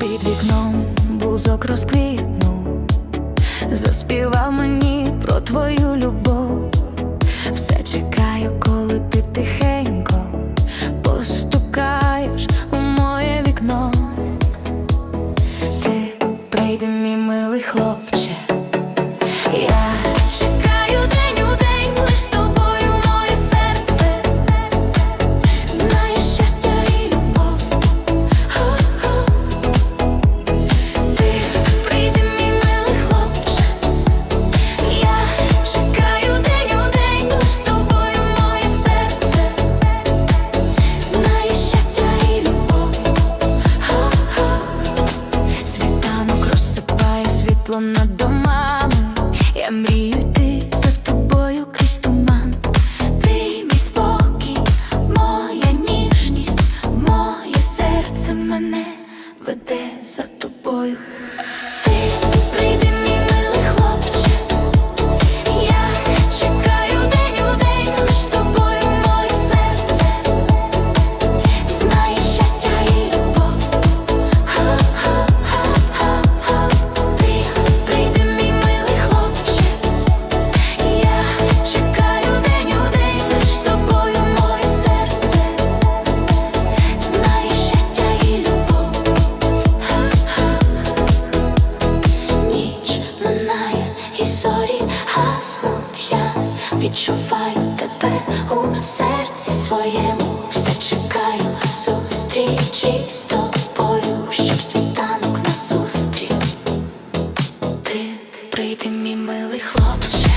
Під вікном бузок розквітнув, заспівав мені про твою любов. Все чекаю, коли ти тихенько постукаєш у моє вікно. Ти прийди, мій милий хлопче. Світло над домами. Я мрію йти за тобою крізь туман. Ти мій спокій, моя ніжність, моє серце мене веде за тобою. Відчуваю тебе у серці своєму. Все чекаю зустрічі з тобою, щоб світанок нас зустрів. Ти прийди, мій милий хлопче.